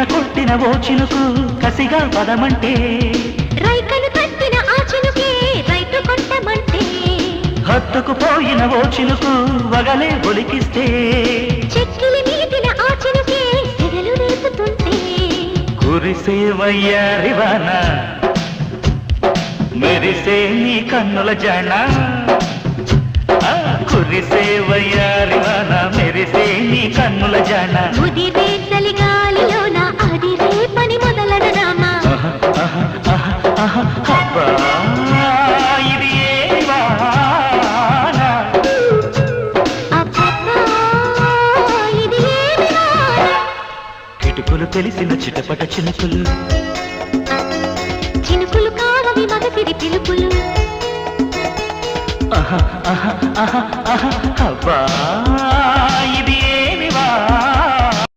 రిపున కొట్టిన ఓ చినుకు కసిగా పదమంటే. రైకలు కట్టిన ఆ చినుకే రైతు కొట్టమంటే. హత్తుకు పోయిన ఓ చినుకు వగలే ఒలికిస్తే. చెక్కిలి మీదిన ఆ చినుకే సెగలు రేపుతుంటే. మెరిసే నీ కన్నుల జన. ఆ, కురిసే వయ్యారివాన మెరిసే నీ కన్నుల జన. ఇది? కిటుకులు తెలిసిన చిటపట చినుకులు చినుకులు కావవి మగసిరి పిలుపులు అబ్బా, ఇది